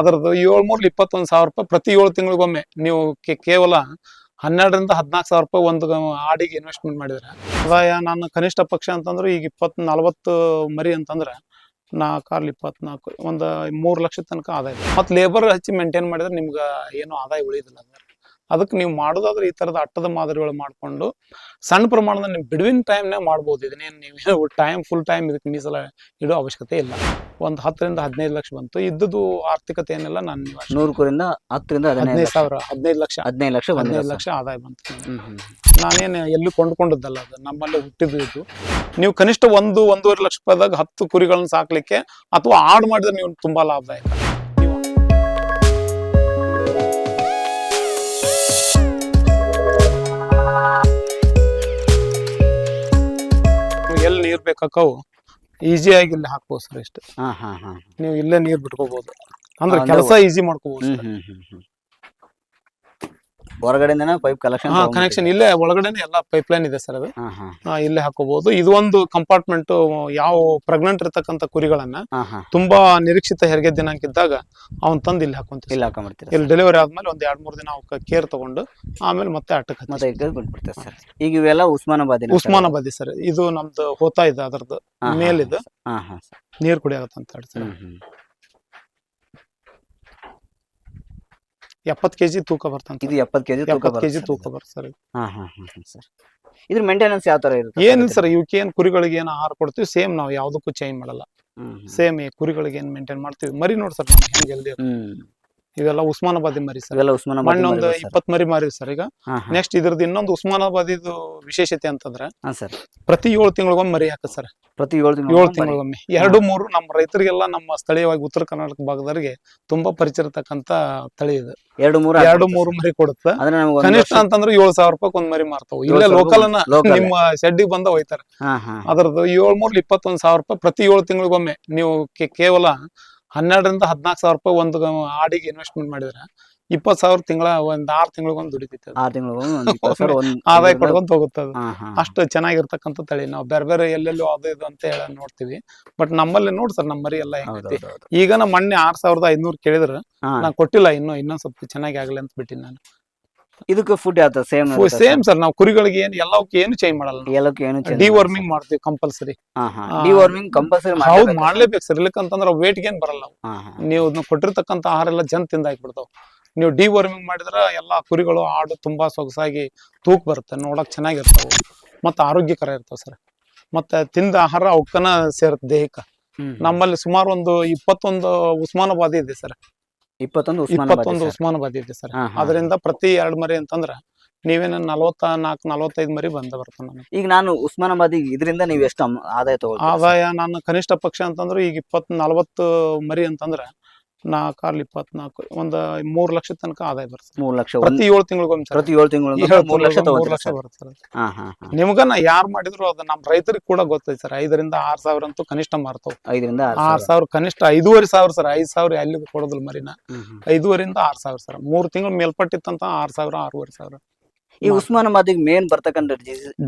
ಅದರದ್ದು ಏಳ್ ಮೂರ್ಲಿ ಇಪ್ಪತ್ತೊಂದು ಸಾವಿರ ರೂಪಾಯಿ ಪ್ರತಿ ಏಳು ತಿಂಗಳಿಗೊಮ್ಮೆ ನೀವು ಕೇವಲ ಹನ್ನೆರಡರಿಂದ ಹದಿನಾಲ್ಕು ಸಾವಿರ ರೂಪಾಯಿ ಒಂದು ಆಡಿಗೆ ಇನ್ವೆಸ್ಟ್ಮೆಂಟ್ ಮಾಡಿದರೆ. ಆದಾಯ ನಾನು ಕನಿಷ್ಠ ಪಕ್ಷ ಅಂತಂದ್ರೆ ಈಗ ಇಪ್ಪತ್ ನಲವತ್ತು ಮರಿ ಅಂತಂದ್ರೆ ಕಾರ್ಲಿ ಇಪ್ಪತ್ನಾಲ್ಕು ಒಂದು ಮೂರು ಲಕ್ಷ ತನಕ ಆದಾಯ. ಮತ್ತು ಲೇಬರ್ ಹಚ್ಚಿ ಮೇಂಟೈನ್ ಮಾಡಿದ್ರೆ ನಿಮ್ಗೆ ಏನು ಆದಾಯ ಉಳಿಯೋದಿಲ್ಲ ಅಂದ್ರೆ. ಅದಕ್ಕೆ ನೀವು ಮಾಡೋದಾದ್ರೆ ಈ ಥರದ ಅಟ್ಟದ ಮಾದರಿಗಳು ಮಾಡಿಕೊಂಡು ಸಣ್ಣ ಪ್ರಮಾಣದ ನೀವು ಬಿಡುವಿನ ಟೈಮ್ನೇ ಮಾಡ್ಬೋದು. ಇದನ್ನೇನು ನೀವು ಟೈಮ್ ಫುಲ್ ಟೈಮ್ ಇದಕ್ಕೆ ಮೀಸಲ ಇಡೋ ಅವಶ್ಯಕತೆ ಇಲ್ಲ. ಒಂದು ಹತ್ತರಿಂದ ಹದಿನೈದು ಲಕ್ಷ ಬಂತು. ಇದ್ದದ್ದು ಆರ್ಥಿಕತೆ ಏನೆಲ್ಲ ನಾನು. ನೂರು ಕುರಿಂದ ಹತ್ತರಿಂದ ಹದಿನೈದು ಹದಿನೈದು ಸಾವಿರ ಹದಿನೈದು ಲಕ್ಷ. ಹದಿನೈದು ಲಕ್ಷ ಬಂದಿದೆ ಹದಿನೈದು ಸರ್. ಲಕ್ಷ ಆದಾಯ ಬಂತು. ಹ್ಮ್ ಹ್ಮ್ ನಾನೇನು ಎಲ್ಲಿ ಕೊಂಡ್ಕೊಂಡದ್ದಲ್ಲ ಅದು. ನಮ್ಮಲ್ಲಿ ಹುಟ್ಟಿದ್ದು ಇದು. ನೀವು ಕನಿಷ್ಠ ಒಂದು ಒಂದೂವರೆ ಲಕ್ಷ ರೂಪಾಯಿದಾಗ ಹತ್ತು ಕುರಿಗಳನ್ನ ಸಾಕ್ಲಿಕ್ಕೆ ಅಥವಾ ಆಡ್ ಮಾಡಿದ್ರೆ ನೀವು ತುಂಬಾ ಲಾಭದಾಯಕ. ನೀವು ಎಲ್ಲಿ ನೀರು ಬೇಕಾಕವು ಈಸಿಯಾಗಿ ಇಲ್ಲಿ ಹಾಕ್ಬೋದು ಸರ್ ಇಷ್ಟು. ಹಾ ಹಾ ಹಾ ನೀವು ಇಲ್ಲೇ ನೀರ್ ಬಿಟ್ಕೋಬಹುದು ಅಂದ್ರೆ ಕೆಲಸ ಈಸಿ ಮಾಡ್ಕೋಬಹುದು ಹ್ಮ್ ಹ್ಮ್ ಹ್ಮ್ ಹ್ಮ್. ಹೊರಗಡೆಯಿಂದನೇ ಪೈಪ್ ಕಲೆಕ್ಷನ್ ಹಾ ಕನೆಕ್ಷನ್ ಇಲ್ಲೇ ಒಳಗಡೆನೆ ಎಲ್ಲ ಪೈಪ್ಲೈನ್ ಇದೆ ಸರ್ ಅದು. ಹಾ ಹಾ. ಆ, ಇಲ್ಲೇ ಹಾಕೋಬಹುದು ಇದು ಒಂದು ಕಂಪಾರ್ಟ್ಮೆಂಟ್ ಯಾವ ಪ್ರೆಗ್ನೆಂಟ್ ಇರತಕ್ಕಂತ ಕುರಿಗಳನ್ನ ಹಾ ಹಾ. ತುಂಬಾ ನಿರೀಕ್ಷಿತ ಹೆರಿಗೆ ದಿನಾಂಕ ಇದ್ದಾಗ ಅವ್ನ್ ತಂದು ಇಲ್ಲಿ ಹಾಕೊಂತೀವಿ ಇಲ್ಲಿ ಹಾಕೊಂಡ್ಬಿಡ್ತೀರಾ ಇಲ್ಲಿ ಡೆಲಿವರಿ ಆದ್ಮೇಲೆ ಒಂದ್ ಎರಡ್ ಮೂರ್ ದಿನ ಅವಕ್ಕೆ ಕೇರ್ ತಗೊಂಡು ಆಮೇಲೆ ಮತ್ತೆ ಅಟ್ಟಕ್ಕೆ ಮತ್ತೆ ಬಿಟ್ಬಿಡ್ತೀರಾ ಸರ್? ಈಗ ಇವೆಲ್ಲ ಉಸ್ಮಾನಾಬಾದಿನ sir? ಉಸ್ಮಾನಾಬಾದಿ ಸರ್. ಇದು ನಮ್ದು ಹೋತಾ ಇದೆ ಅದರದ್ದು ಮೇಲ್ ಇದು ಮೇಲಿದು ಹಾ ಹಾ ಸರ್. ನೀರ್ ಕುಡಿಯಾಗತ್ತಂತ ಸರ್ ಹ್ಮ್ ಹ್ಮ್. ಎಪ್ಪತ್ ಕೆಜಿ ತೂಕ ಬರ್ತಂತ ಇದು ಎಪ್ಪತ್ತು ಕೆಜಿ ತೂಕ ಎಪ್ಪತ್ ಬರುತ್ತೆ ಕೆಜಿ ತೂಕ. ಬರುತ್ತೆ ಸರ್ ಹಾ ಹಾ ಹಾ ಸರ್. ಇದ್ರ ಮೇಂಟೆನೆನ್ಸ್ ಯಾವ ತರ ಇರುತ್ತೆ ಏನಿಲ್ಲ ಸರ್? ಇವಕ್ಕೆ ಏನ್ ಕುರಿಗಳಿಗೆ ಏನು ಆಹಾರ ಕೊಡ್ತೀವಿ ಸೇಮ್ ನಾವು ಯಾವುದಕ್ಕೂ ಚೇಂಜ್ ಮಾಡಲ್ಲ. ಹ್ಮ್ ಹ್ಮ್. ಸೇಮ್ ಕುರಿಗಳಿಗೆ ಏನ್ ಮೇಂಟೈನ್ ಮಾಡ್ತೀವಿ. ಮರಿ ನೋಡಿ ಸರ್ ಹೆಂಗ್ ಹೆಲ್ದಿ ಹ್ಮ್. ಇವೆಲ್ಲ ಉಸ್ಮಾನಾಬಾದಿ ಮರಿ ಸರ್. ಇವೆಲ್ಲ ಉಸ್ಮಾನಾಬಾದಿ sir. ಇಪ್ಪತ್ ಮರಿ ಮಾರಿವಿ ಸರ್ ಈಗ. ನೆಕ್ಸ್ಟ್ ಇದ್ರದ್ದು ಇನ್ನೊಂದು ಉಸ್ಮಾನಾಬಾದಿದು ವಿಶೇಷತೆ ಅಂತಂದ್ರೆ ಹಾ ಸರ್. ಪ್ರತಿ ಏಳು ತಿಂಗಳಿಗೊಮ್ಮೆ ಮರಿ ಹಾಕ ಸರ್. ಪ್ರತಿ ಏಳು ತಿಂಗಳು ಏಳು ತಿಂಗಳಿಗೊಮ್ಮೆ. ಎರಡು ಮೂರು ನಮ್ಮ ರೈತರಿಗೆಲ್ಲ ನಮ್ಮ ಸ್ಥಳೀಯವಾಗಿ ಉತ್ತರ ಕರ್ನಾಟಕ ಭಾಗದವರಿಗೆ ತುಂಬಾ ಪರಿಚಿರತಕ್ಕಂತ ತಳಿ ಇದು. ಎರಡು ಮೂರು ಎರಡು ಮೂರು ಮರಿ ಕೊಡುತ್ತೆ. ಕನಿಷ್ಠ ಅಂತಂದ್ರೆ ಏಳು ಸಾವಿರ ರೂಪಾಯಿ ಒಂದ್ ಮರಿ ಮಾರ್ತಾವ. ಇಲ್ಲಾ ಲೋಕಲ್ ಅನ್ನ ನಿಮ್ಮ ಶೆಡ್ಡಿಗೆ ಬಂದ ಹೋಯ್ತಾರೆ. ಅದರದ್ದು ಏಳ್ ಮೂರ್ಲಿ ಇಪ್ಪತ್ತೊಂದ್ ಸಾವಿರ ರೂಪಾಯಿ ಪ್ರತಿ ಏಳು ತಿಂಗಳಿಗೊಮ್ಮೆ ನೀವು ಕೇವಲ ಹನ್ನೆರಡರಿಂದ ಹದಿನಾಲ್ಕು ಸಾವಿರ ರೂಪಾಯಿ ಒಂದು ಆಡಿಗೆ ಇನ್ವೆಸ್ಟ್ಮೆಂಟ್ ಮಾಡಿದ್ರೆ ಇಪ್ಪತ್ತು ಸಾವಿರ ತಿಂಗಳ ಒಂದ್ ಆರು ತಿಂಗಳಿಗೊಂದು ದುಡಿತೈತೆ. ಆರು ತಿಂಗಳಿಗೊಂದು ಆದಾಯ ಕೊಡ್ಕೊಂತ ಹೋಗುತ್ತೆ ಅದು. ಹಾ ಹಾ ಅಷ್ಟು ಚೆನ್ನಾಗಿರ್ತಕ್ಕಂಥ ತಳಿ. ನಾವು ಬೇರೆ ಬೇರೆ ಎಲ್ಲೆಲ್ಲೋ ಅದು ಇದು ಅಂತ ಹೇಳ ನೋಡ್ತೀವಿ. ಬಟ್ ನಮ್ಮಲ್ಲಿ ನೋಡಿ ಸರ್ ನಮ್ಮ ಮರಿ ಎಲ್ಲ ಹೆಂಗೈತಿ. ಈಗ ನಮ್ಮ ಮಣ್ಣೆ ಆರ್ ಸಾವಿರದ ಐನೂರು ಕೇಳಿದ್ರೆ ನಾ ಕೊಟ್ಟಿಲ್ಲ ಇನ್ನು ಇನ್ನೊಂದ್ ಸ್ವಲ್ಪ ಚೆನ್ನಾಗಿ ಆಗಲಿ ಅಂತ ಬಿಟ್ಟಿನಿ ನಾನು. ಇದಕ್ಕೆ ಫುಡ್ ಯಾವ ಸೇಮ್ ಸೇಮ್ ಸರ್. ನಾವು ಕುರಿಗಳಿಗೆ ಏನು ಎಲ್ಲವಕ್ಕೆ ಏನು ಚೇಂಜ್ ಮಾಡಲ್ಲ ಎಲ್ಲಕ್ಕೆ ಏನು ಡಿ ವರ್ಮಿಂಗ್ ಮಾಡ್ತೀವಿ ಕಂಪಲ್ಸರಿ ಹಾ ಹಾ. ಆ, ಡಿ ವಾರ್ಮಿಂಗ್ ಕಂಪಲ್ಸರಿ ಹೌದು ಮಾಡ್ಲೇಬೇಕು ಸರ್. ಇಲ್ಲಕ್ಕಂತಂದ್ರೆ ವೇಟ್ ಗೇನ್ ಬರಲ್ಲ ನೀವು ಅದನ್ನ ಕೊಟ್ಟಿರ್ತಕ್ಕಂಥ ಆಹಾರ ಎಲ್ಲ ಜನ್ ತಿಂದ ಹಾಕ್ಬಿಡ್ತಾವ. ನೀವು ಡಿ ವರ್ಮಿಂಗ್ ಮಾಡಿದ್ರೆ ಎಲ್ಲಾ ಕುರಿಗಳು ಆಡು ತುಂಬಾ ಸೊಗಸಾಗಿ ತೂಕ ಬರುತ್ತೆ. ನೋಡಕ್ ಚೆನ್ನಾಗಿರ್ತಾವ. ಮತ್ತೆ ಆರೋಗ್ಯಕರ ಇರ್ತಾವ ಸರ್ ಮತ್ತೆ ತಿಂದ ಆಹಾರ ಅವಕ್ಕನ ಸೇರುತ್ತೆ ದೇಹಕ್ಕೆ. ನಮ್ಮಲ್ಲಿ ಸುಮಾರು ಒಂದು ಇಪ್ಪತ್ತೊಂದು ಉಸ್ಮಾನಾಬಾದಿ ಇದೆ ಸರ್ ಇಪ್ಪತ್ತೊಂದು ಇಪ್ಪತ್ತೊಂದು ಉಸ್ಮಾನಾಬಾದ್ ಇದೆ ಸರ್. ಅದರಿಂದ ಪ್ರತಿ ಎರಡ್ ಮರಿ ಅಂತಂದ್ರ ನೀವೇನ ನಲವತ್ತ ನಾಲ್ಕು ನಲವತ್ತೈದು ಮರಿ ಬಂದ ಬರ್ತಾನ ನನಗೆ ಈಗ ನಾನು ಉಸ್ಮಾನಾಬಾದಿ ಇದರಿಂದ ನೀವು ಎಷ್ಟು ಅಮ್- ಆದಾಯ ತಗೊಳ್ತೀರಾ sir? ಆದಾಯ ನಾನು ಕನಿಷ್ಠ ಪಕ್ಷ ಅಂತಂದ್ರೆ ಈಗ ಇಪ್ಪತ್ ನಲವತ್ತು ಮರಿ ಅಂತಂದ್ರೆ ನಾಲ್ಕಾರ್ಲಿ ಇಪ್ಪತ್ನಾಲ್ಕು ಒಂದ್ ಮೂರ್ ಲಕ್ಷ ತನಕ ಆದಾಯ ಬರ್ತದೆ. ಮೂರ್ ಲಕ್ಷ ಪ್ರತಿ ಏಳು ತಿಂಗಳಿಗೊಮ್ಮೆ ಪ್ರತಿ ಏಳು ತಿಂಗಳು ಏಳು ಮೂರ್ ಲಕ್ಷ ಮೂರ್ ಲಕ್ಷ? ಬರುತ್ತೆ ಸರ್. ಹಾ ನಿಮ್ಗನ ಯಾರ್ ಮಾಡಿದ್ರು ಅದು ನಮ್ ರೈತರಿಗೆ ಕೂಡ ಗೊತ್ತೈತೆ ಸರ್. ಐದರಿಂದ ಆರ್ ಸಾವಿರ ಅಂತೂ ಕನಿಷ್ಠ ಮಾರ್ತವ್. ಐದರಿಂದ ಆರು ಸಾವಿರ. ಕನಿಷ್ಠ ಐದೂವರೆ ಸಾವಿರ ಸರ್. ಐದ್ ಸಾವಿರ ಎಲ್ಲಿಗೂ ಕೊಡೋದಿಲ್ಲ ಮರಿನ. ಐದೂವರಿಂದ ಆರ್ ಸಾವಿರ ಸರ್. ಮೂರ್ ತಿಂಗಳು ಮೇಲ್ಪಟ್ಟಿತ್ತಂತ ಆರ್ ಸಾವಿರ ಆರೂವರೆ ಸಾವಿರ. ಈ ಉಸ್ಮಾನಾಬಾದಿಗೆ ಮೇನ್ ಬರ್ತಕ್ಕಂಥ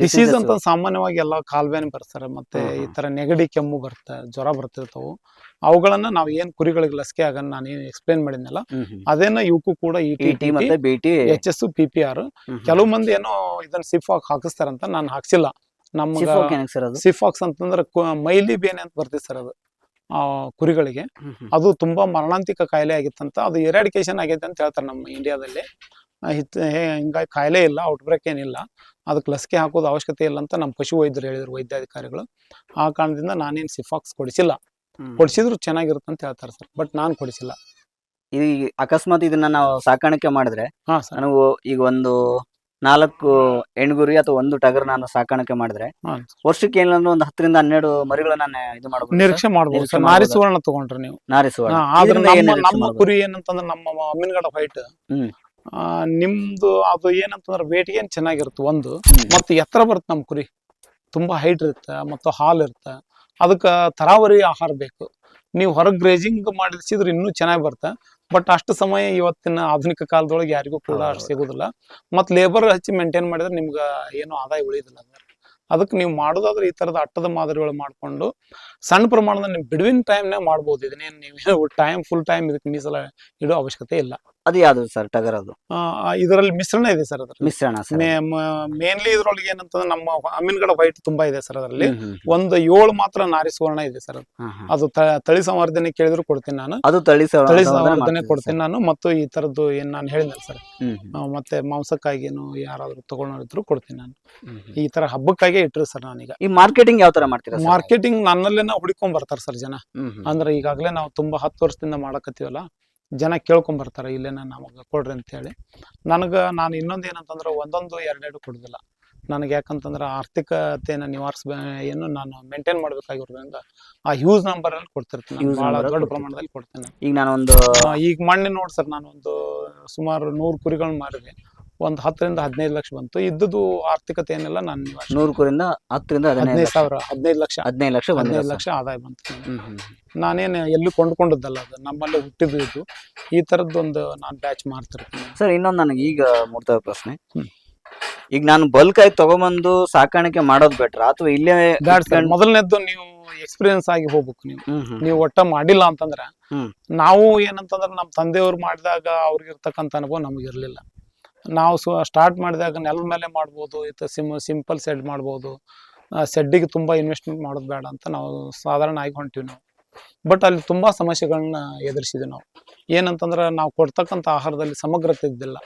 ಡಿಸೀಸ್ ಅಂತ ಸಾಮಾನ್ಯವಾಗಿ ಎಲ್ಲ ಕಾಲ್ಬೇನೆ ಬರ್ತಾರೆ ಮತ್ತೆ ಈ ತರ ನೆಗಡಿ ಕೆಮ್ಮು ಬರ್ತಾ ಜ್ವರ ಬರ್ತಿರ್ತಾವು. ಅವುಗಳನ್ನ ನಾವು ಏನ್ ಕುರಿಗಳಿಗೆ ಲಸಿಕೆ ಆಗನ್ನ ನಾನು ಏನ್ ಎಕ್ಸ್ಪ್ಲೇನ್ ಮಾಡಿದ್ನಲ್ಲ ಅದೇನ ಇವಕ್ಕೂ ಕೂಡ ಇ ಟಿ ಮತ್ತೆ H S P P R ಕೆಲವು ಮಂದಿ ಏನೋ ಇದನ್ನ ಸಿಫಾಕ್ ಹಾಕಿಸ್ತಾರಂತ ನಾನು ಹಾಕ್ಸಿಲ್ಲ. ನಮ್ಮ ಸಿಫಾಕ್ಸ್ ಅಂತಂದ್ರೆ ಮೈಲಿ ಬೇನೆ ಅಂತ ಬರ್ತೈತೆ ಸರ್ ಅದು ಆ ಕುರಿಗಳಿಗೆ. ಅದು ತುಂಬಾ ಮರಣಾಂತಿಕ ಕಾಯಿಲೆ ಆಗಿತ್ತಂತ ಅದು ಎರಾಡಿಕೇಶನ್ ಆಗೈತೆ ಅಂತ ಹೇಳ್ತಾರೆ ನಮ್ಮ ಇಂಡಿಯಾದಲ್ಲಿ ಹಿತ್- ಹಿಂಗಾಗಿ ಕಾಯಿಲೆ ಇಲ್ಲ ಔಟ್ಬ್ರೇಕ್ ಏನಿಲ್ಲ. ಅದಕ್ಕೆ ಲಸಿಕೆ ಹಾಕೋದು ಅವಶ್ಯಕತೆ ಇಲ್ಲ ಅಂತ ನಮ್ಮ ಪಶು ವೈದ್ಯರು ಹೇಳಿದ್ರು ವೈದ್ಯಾಧಿಕಾರಿಗಳು. ಆ ಕಾರಣದಿಂದ ನಾನೇನು ಸಿಫಾಕ್ಸ್ ಕೊಡಿಸಿಲ್ಲ. ಕೊಡಿಸಿದ್ರು ಚೆನ್ನಾಗಿರುತ್ತೆ ಅಂತ ಹೇಳ್ತಾರೆ ಸರ್ ಬಟ್ ನಾನು ಕೊಡಿಸಿಲ್ಲ. ಈ ಅಕಸ್ಮಾತ್ ಇದನ್ನ ನಾವು ಸಾಕಾಣಿಕೆ ಮಾಡಿದ್ರೆ ಹಾ ಸರ್. ನನಗೆ ಈಗ ಒಂದು ನಾಲ್ಕು ಹೆಣ್ಗುರಿ ಅಥವಾ ಒಂದು ಟಗರ್ ನಾನು ಸಾಕಾಣಿಕೆ ಮಾಡಿದ್ರೆ ಹಾ. ವರ್ಷಕ್ಕೆ ಏನಾದ್ರು ಒಂದು ಹತ್ತರಿಂದ ಹನ್ನೆರಡು ಮರಿಗಳನ್ನ ಇದು ಮಾಡಬಹುದು ನಿರೀಕ್ಷೆ ಮಾಡ್ಬೋದು ನಿರೀಕ್ಷೆ ಸರ್. ನಾರಿ ಮಾಡ್ಬೋದಾ? ಸುವರ್ಣ ತಗೊಂಡ್ರಿ ನೀವು. ನಾರಿಸುವ ಹಾ, ಆದ್ರೆ ಇದರಿಂದ ಏನ್ ನಮ್ಮ ನಿರೀಕ್ಷೆ ನಮ್ಮ ಮಾಡ್ಬೋದು? ಕುರಿ ಏನಂತಂದ್ರೆ ನಮ್ಮ ಅಮ್ಮಿನಗಡ ವೈಟ್ ಹ್ಮ್. ನಿಮ್ದು ಅದು ಏನಂತಂದ್ರೆ ವೇಟ್ ಏನ್ ಚೆನ್ನಾಗಿರುತ್ತೆ ಒಂದು ಮತ್ತು ಎತ್ತರ ಬರುತ್ತೆ ನಮ್ಮ ಕುರಿ. ತುಂಬಾ ಹೈಟ್ ಇರುತ್ತೆ ಮತ್ತು ಹಾಲ್ ಇರುತ್ತೆ. ಅದಕ್ಕೆ ತರಾವರಿ ಆಹಾರ ಬೇಕು. ನೀವು ಹೊರಗೆ ಗ್ರೇಜಿಂಗ್ ಮಾಡಿಸಿದ್ರೆ ಇನ್ನೂ ಚೆನ್ನಾಗಿ ಬರುತ್ತೆ. ಬಟ್ ಅಷ್ಟು ಸಮಯ ಇವತ್ತಿನ ಆಧುನಿಕ ಕಾಲದೊಳಗೆ ಯಾರಿಗೂ ಕೂಡ ಅಷ್ಟು. ಸಿಗೋದಿಲ್ಲ. ಮತ್ತು ಲೇಬರ್ ಹಚ್ಚಿ ಮೇಂಟೈನ್ ಮಾಡಿದ್ರೆ ನಿಮ್ಗೆ ಏನು ಆದಾಯ ಉಳಿಯೋದಿಲ್ಲ. ಅದಕ್ಕೆ ನೀವು ಮಾಡೋದಾದ್ರೆ ಈ ತರದ ಅಟ್ಟದ ಮಾದರಿಗಳು ಮಾಡ್ಕೊಂಡು ಸಣ್ಣ ಪ್ರಮಾಣದ ನೀವು ಬಿಡುವಿನ ಟೈಮ್ನೇ ಮಾಡ್ಬೋದು. ಇದನ್ನೇನು ನೀವು ಟೈಮ್ ಫುಲ್ ಟೈಮ್ ಇದಕ್ಕೆ ಮೀಸಲ ಇಡೋ ಅವಶ್ಯಕತೆ ಇಲ್ಲ. ಅದು ಯಾವ್ದು ಸರ್ ಟಗರ್ ಅದು? ಇದರಲ್ಲಿ ಮಿಶ್ರಣ ಇದೆ ಸರ್ ಅದ್ರ ಮಿಶ್ರಣ ಸರ್ ಮೇನ್ಲಿ ಇದ್ರೊಳಗೆ ಏನಂತಂದ್ರೆ ನಮ್ಮ ಅಮೀನ್ಗಳ ವೈಟ್ ತುಂಬಾ ಇದೆ ಸರ್ ಅದರಲ್ಲಿ. ಒಂದು ಏಳು ಮಾತ್ರ ನಾರಿ ಸುವರ್ಣ ಇದೆ ಸರ್ ಅದು. ತಳಿ ಸಂವರ್ಧನೆ ಕೇಳಿದ್ರು ಕೊಡ್ತೀನಿ ನಾನು. ಅದು ತಳಿ ತಳಿ ಸಂವರ್ಧನೆ ಕೊಡ್ತೀನಿ ನಾನು ಮತ್ತು ಈ ತರದ್ದು ಏನ್ ನಾನು ಹೇಳಿದೆ ಸರ್. ಮತ್ತೆ ಮಾಂಸಕ್ಕಾಗಿನು ಯಾರಾದ್ರೂ ತಗೊಂಡಿದ್ರು ಕೊಡ್ತೀನಿ ನಾನು. ಈ ತರ ಹಬ್ಬಕ್ಕಾಗಿ ಇಟ್ಟರು ಸರ್ ನಾನೀಗ. ಈ ಮಾರ್ಕೆಟಿಂಗ್ ಯಾವ ತರ ಮಾಡ್ತೀರಾ? ಮಾರ್ಕೆಟಿಂಗ್ ನನ್ನಲ್ಲೇನ ಹುಡ್ಕೊಂಡ್ ಬರ್ತಾರೆ ಸರ್ ಜನ. ಅಂದ್ರೆ ಈಗಾಗಲೇ ನಾವು ತುಂಬಾ ಹತ್ತು ವರ್ಷದಿಂದ ಮಾಡಕತ್ತೀವಲ್ಲ. ಜನ ಕೇಳ್ಕೊಂಡ್ ಬರ್ತಾರೆ ಇಲ್ಲೇನ ನಮಗೆ ಕೊಡ್ರಿ ಅಂತ ಹೇಳಿ ನನಗ ನಾನು ಇನ್ನೊಂದು ಏನಂತಂದ್ರೆ ಒಂದೊಂದು ಎರಡೆರಡು ಕೊಡುದಿಲ್ಲ. ನನಗೆ ಯಾಕಂತಂದ್ರೆ ಆರ್ಥಿಕತೆನ ನಿವಾರಿಸ ಏನು ನಾನು ಮೇಂಟೈನ್ ಮಾಡ್ಬೇಕಾಗಿರೋದ್ರಿಂದ ಆ ಹ್ಯೂಸ್ ನಂಬರ್ ಅಲ್ಲಿ ಕೊಡ್ತಿರ್ತೀನಿ. ಬಹಳ ದೊಡ್ಡ ಪ್ರಮಾಣದಲ್ಲಿ ಕೊಡ್ತೇನೆ. ಈಗ ನಾನು ಒಂದು ಈಗ ಮಣ್ಣೆ ನೋಡಿ ಸರ್ ನಾನು ಒಂದು ಸುಮಾರು ನೂರು ಕುರಿಗಳನ್ನ ಮಾರಿದೆ. ಒಂದು ಹತ್ತರಿಂದ ಹದಿನೈದು ಲಕ್ಷ ಬಂತು. ಇದ್ದದ್ದು ಆರ್ಥಿಕತೆ ಏನಿಲ್ಲ ನಾನು ನೂರು ಕುರಿಂದ ಹತ್ತರಿಂದ ಹದಿನೈದು ಸಾವಿರ ಹದಿನೈದು ಲಕ್ಷ. ಹದಿನೈದು ಲಕ್ಷ ಬಂದಿದೆ ಹದಿನೈದು ಲಕ್ಷ ಆದಾಯ ಬಂತು. ನಾನೇನು ಎಲ್ಲೂ ಕೊಂಡ್ಕೊಂಡದ್ದಲ್ಲ ಅದು. ನಮ್ಮಲ್ಲಿ ಹುಟ್ಟಿದ್ದು ಇದು. ಈ ತರದೊಂದು ನಾನು ಬ್ಯಾಚ್ ಮಾಡ್ತಿರ್ತೀನಿ. ಸರ್ ಇನ್ನೊಂದು ನನಗೆ ಈಗ ಮೂಡ್ತಾ ಇರೋ ಪ್ರಶ್ನೆ. ಹ್ಮ್. ಈಗ ನಾನು ಬಲ್ಕ್ ಆಗಿ ತಗೊಂಬಂದು ಸಾಕಾಣಿಕೆ ಮಾಡೋದು ಬೆಟ್ರ ಅಥವಾ ಇಲ್ಲೇ ಬ್ಯಾಡ್ ಸರ್ ಇಟ್ಕೊಂಡ್- ಮೊದಲನೇದ್ದು ನೀವು ಎಕ್ಸ್ಪೀರಿಯನ್ಸ್ ಆಗಿ ಹೋಗ್ಬೇಕು ನೀವು. ಹ್ಮ್ ಹ್ಮ್. ನೀವು ಒಟ್ಟ ಮಾಡಿಲ್ಲ ಅಂತಂದ್ರೆ ಹ್ಮ್. ನಾವು ಏನಂತಂದ್ರೆ ನಮ್ಮ ತಂದೆಯವ್ರು ಮಾಡಿದಾಗ ಅವ್ರಿಗೆ ಇರ್ತಕ್ಕಂಥ ಅನುಭವ ನಮಗೆ ಇರಲಿಲ್ಲ ನಾವು ಸೊ ಸ್ಟಾರ್ಟ್ ಮಾಡಿದಾಗ ನೆಲದ ಮೇಲೆ ಮಾಡ್ಬೋದು ಇದು ಸಿಮ್ ಸಿಂಪಲ್ ಸೆಡ್ ಮಾಡ್ಬೋದು. ಸೆಡ್ಡಿಗೆ ತುಂಬ ಇನ್ವೆಸ್ಟ್ಮೆಂಟ್ ಮಾಡೋದು ಬೇಡ ಅಂತ ನಾವು ಸಾಧಾರಣ ಆಗಿ ಹೊಂಟಿವಿ ನಾವು. ಬಟ್ ಅಲ್ಲಿ ತುಂಬ ಸಮಸ್ಯೆಗಳನ್ನ ಎದುರಿಸಿದ್ವಿ ನಾವು. ಏನಂತಂದ್ರೆ ನಾವು ಕೊಡ್ತಕ್ಕಂಥ ಆಹಾರದಲ್ಲಿ ಸಮಗ್ರತೆ ಇದ್ದಿಲ್ಲ.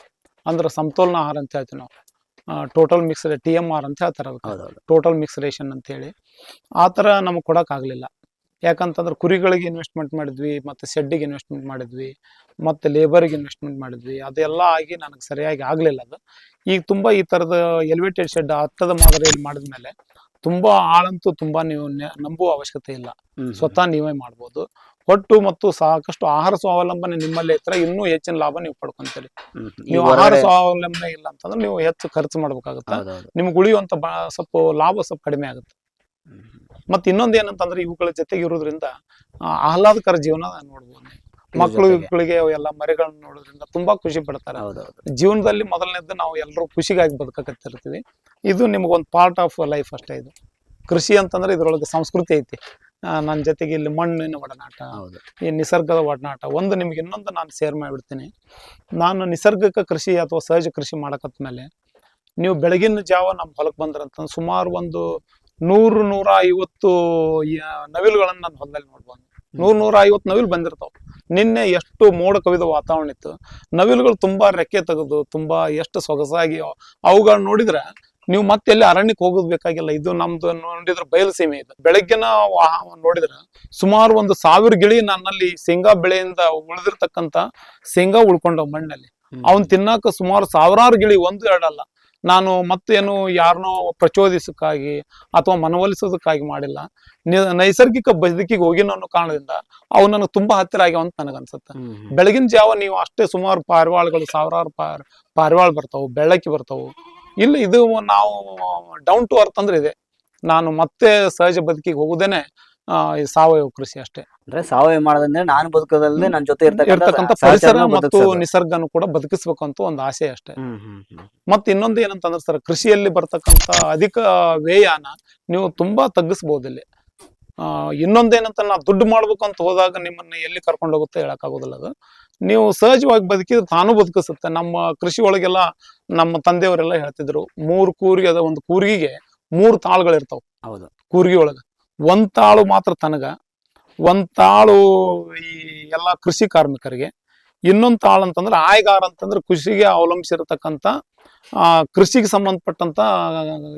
ಅಂದ್ರೆ ಸಮತೋಲನ ಆಹಾರ ಅಂತ ಹೇಳ್ತೀವಿ ನಾವು. Total mix T M R ಅಂತ ಹೇಳ್ತಾರೆ ಟೋಟಲ್ ಮಿಕ್ಸ್ ರೇಷನ್ ಅಂತೇಳಿ ಆ ಥರ ನಮಗೆ ಕೊಡೋಕ್ಕಾಗಲಿಲ್ಲ. ಯಾಕಂತಂದ್ರೆ ಕುರಿಗಳಿಗೆ ಇನ್ವೆಸ್ಟ್ಮೆಂಟ್ ಮಾಡಿದ್ವಿ ಮತ್ತು ಶೆಡ್ಡಿಗೆ ಇನ್ವೆಸ್ಟ್ಮೆಂಟ್ ಮಾಡಿದ್ವಿ ಮತ್ತು ಲೇಬರಿಗೆ ಇನ್ವೆಸ್ಟ್ಮೆಂಟ್ ಮಾಡಿದ್ವಿ. ಅದೆಲ್ಲ ಆಗಿ ನನಗೆ ಸರಿಯಾಗಿ ಆಗಲಿಲ್ಲ ಅದು. ಈಗ ತುಂಬ ಈ ಥರದ ಎಲಿವೇಟೆಡ್ ಶೆಡ್ ಹತ್ತದ ಮಾದರಿಯಲ್ಲಿ ಮಾಡಿದ್ಮೇಲೆ ತುಂಬ ಆಳಂತೂ ತುಂಬ ನೀವು ನಂಬುವ ಅವಶ್ಯಕತೆ ಇಲ್ಲ. ಸ್ವತಃ ನೀವೇ ಮಾಡ್ಬೋದು. ಒಟ್ಟು ಮತ್ತು ಸಾಕಷ್ಟು ಆಹಾರ ಸ್ವಾವಲಂಬನೆ ನಿಮ್ಮಲ್ಲೇ ಇದ್ರೆ ಇನ್ನೂ ಹೆಚ್ಚಿನ ಲಾಭ ನೀವು ಪಡ್ಕೊಂತೀರಿ. ನೀವು ಆಹಾರ ಸ್ವಾವಲಂಬನೆ ಇಲ್ಲ ಅಂತಂದ್ರೆ ನೀವು ಹೆಚ್ಚು ಖರ್ಚು ಮಾಡ್ಬೇಕಾಗುತ್ತೆ? ನಿಮ್ಗೆ ಉಳಿಯುವಂತ ಸ್ವಲ್ಪ ಲಾಭ ಸ್ವಲ್ಪ ಕಡಿಮೆ ಆಗುತ್ತೆ. ಮತ್ತೆ ಇನ್ನೊಂದು ಏನಂತಂದ್ರೆ ಇವುಗಳ ಜೊತೆಗೆ ಇರೋದ್ರಿಂದ ಆಹ್ಲಾದಕರ ಜೀವನ ನೋಡ್ಬೋದು. ಮಕ್ಕಳು ಇವುಗಳಿಗೆ ಎಲ್ಲ ಮರಿಗಳನ್ನ ನೋಡೋದ್ರಿಂದ ತುಂಬಾ ಖುಷಿ ಪಡ್ತಾರೆ. ಜೀವನದಲ್ಲಿ ಮೊದಲನೇದ್ದು ನಾವು ಎಲ್ಲರೂ ಖುಷಿಗಾಗಿ ಬದುಕಕತ್ತಿರ್ತೀವಿ. ಇದು ನಿಮಗೊಂದು ಪಾರ್ಟ್ ಆಫ್ ಲೈಫ್ ಅಷ್ಟೇ ಇದು. ಕೃಷಿ ಅಂತಂದ್ರೆ ಇದ್ರೊಳಗೆ ಸಂಸ್ಕೃತಿ ಐತಿ. ನನ್ನ ಜೊತೆಗೆ ಇಲ್ಲಿ ಮಣ್ಣಿನ ಒಡನಾಟ ಹೌದು. ಈ ನಿಸರ್ಗದ ಒಡನಾಟ ಒಂದು ನಿಮ್ಗೆ ಇನ್ನೊಂದು ನಾನು ಸೇರ್ ಮಾಡಿಬಿಡ್ತೀನಿ. ನಾನು ನಿಸರ್ಗಕ್ಕೆ ಕೃಷಿ ಅಥವಾ ಸಹಜ ಕೃಷಿ ಮಾಡಕತ್ತ ಮೇಲೆ ನೀವು ಬೆಳಗಿನ ಜಾವ ನಮ್ಮ ಹೊಲಕ್ಕೆ ಬಂದ್ರಂತ ಸುಮಾರು ಒಂದು ನೂರು ನೂರ ಐವತ್ತು ನವಿಲುಗಳನ್ನ ನಾನು ಹೊಲದಲ್ಲಿ ನೋಡ್ಬೋದು. ನೂರು ನೂರ ಐವತ್ತು ನವಿಲು ಬಂದಿರ್ತಾವ. ನಿನ್ನೆ ಎಷ್ಟು ಮೋಡ ಕವಿದ ವಾತಾವರಣ ಇತ್ತು. ನವಿಲುಗಳು ತುಂಬಾ ರೆಕ್ಕೆ ತೆಗೆದು ತುಂಬಾ ಎಷ್ಟು ಸೊಗಸಾಗಿ ಅವುಗಳನ್ನ ನೋಡಿದ್ರೆ ನೀವು ಮತ್ತೆ ಎಲ್ಲಿ ಅರಣ್ಯಕ್ಕೆ ಹೋಗೋದು ಬೇಕಾಗಿಲ್ಲ. ಇದು ನಮ್ದು ನೋಡಿದ್ರೆ ಬಯಲು ಸೀಮೆ ಇದೆ. ಬೆಳಗ್ಗಿನ ನೋಡಿದ್ರೆ ಸುಮಾರು ಒಂದು ಸಾವಿರ ಗಿಳಿ ನನ್ನಲ್ಲಿ ಶೇಂಗಾ ಬೆಳೆಯಿಂದ ಉಳಿದಿರ್ತಕ್ಕಂತ ಶೇಂಗಾ ಉಳ್ಕೊಂಡವ್ ಮಣ್ಣಲ್ಲಿ. ಅವನ್ ತಿನ್ನಾಕ ಸುಮಾರು ಸಾವಿರಾರು ಗಿಳಿ ಒಂದು ಎರಡಲ್ಲ. ನಾನು ಮತ್ತೇನು ಯಾರನ್ನೋ ಪ್ರಚೋದಿಸೋಕ್ಕಾಗಿ ಅಥವಾ ಮನವೊಲಿಸೋದಕ್ಕಾಗಿ ಮಾಡಿಲ್ಲ. ನಿ- ನೈಸರ್ಗಿಕ ಬದುಕಿಗೆ ಹೋಗಿನ ಅನ್ನೋ ಕಾರಣದಿಂದ ಅವು ನನಗೆ ತುಂಬಾ ಹತ್ತಿರ ಆಗ್ಯಾವ ಅಂತ ನನಗನ್ಸುತ್ತೆ. ಬೆಳಗಿನ ಜಾವ ನೀವು ಅಷ್ಟೇ ಸುಮಾರು ಪಾರಿವಾಳಗಳು ಸಾವಿರಾರು ಪಾರ್ ಪಾರಿವಾಳ ಬರ್ತಾವು ಬೆಳಕಿ ಬರ್ತಾವು. ಇಲ್ಲ ಇದು ನಾವು ಡೌನ್ ಟು ಅರ್ತ್ ಅಂದ್ರೆ ಇದೆ. ನಾನು ಮತ್ತೆ ಸಹಜ ಬದುಕಿಗೆ ಹೋಗುದೇನೆ ಸಾವಯವ ಕೃಷಿ ಅಷ್ಟೇ. ಅಂದ್ರೆ ಸಾವಯವ ಮಾಡೋದಂದ್ರೆ ನಾನು ಬದುಕೋದಲ್ಲದೆ ನನ್ನ ಜೊತೆ ಇರ್ತಕ್ಕಂಥ ಪರಿಸರ ಮತ್ತು. ನಿಸರ್ಗನು ಕೂಡ ಬದುಕಿಸ್ಬೇಕು ಅಂತ ಒಂದು ಆಸೆ ಅಷ್ಟೇ. ಮತ್ತೆ ಇನ್ನೊಂದು ಏನಂತಂದ್ರೆ ಸರ್ ಕೃಷಿಯಲ್ಲಿ ಬರ್ತಕ್ಕಂಥ ಅಧಿಕ ವ್ಯಯನ ನೀವು ತುಂಬಾ ತಗ್ಗಿಸಬಹುದು ಇಲ್ಲಿ. ಆ, ಇನ್ನೊಂದೇನಂತ ನಾ ದುಡ್ಡು ಮಾಡ್ಬೇಕು ಅಂತ ಹೋದಾಗ ನಿಮ್ಮನ್ನ ಎಲ್ಲಿ ಕರ್ಕೊಂಡು ಹೋಗುತ್ತೆ ಹೇಳಕ್ಕಾಗೋದಿಲ್ಲ ಅದು. ನೀವು ಸಹಜವಾಗಿ ಬದುಕಿದ್ರೆ ತಾನು ಬದುಕಿಸುತ್ತೆ. ನಮ್ಮ ಕೃಷಿ ಒಳಗೆಲ್ಲ ನಮ್ಮ ತಂದೆಯವರೆಲ್ಲ ಹೇಳ್ತಿದ್ರು ಮೂರು ಕೂರಿಗೆ ಅದ ಒಂದು ಕೂರಿಗೆಗೆ ಮೂರು ತಾಳ್ಗಳಿರ್ತಾವ. ಇರ್ತಾವ ಹೌದು. ಕೂರ್ಗಿ ಒಳಗ. ಒಂದ್ ತಾಳು ಮಾತ್ರ ತನಗ ಒಂದು ತಾಳು ಈ ಎಲ್ಲಾ ಕೃಷಿ ಕಾರ್ಮಿಕರಿಗೆ ಇನ್ನೊಂದು ತಾಳು ಅಂತಂದ್ರೆ ಆಯ್ಗಾರ ಅಂತಂದ್ರೆ ಕೃಷಿಗೆ ಅವಲಂಬಿಸಿರತಕ್ಕಂಥ ಆ ಕೃಷಿಗೆ ಸಂಬಂಧಪಟ್ಟಂತ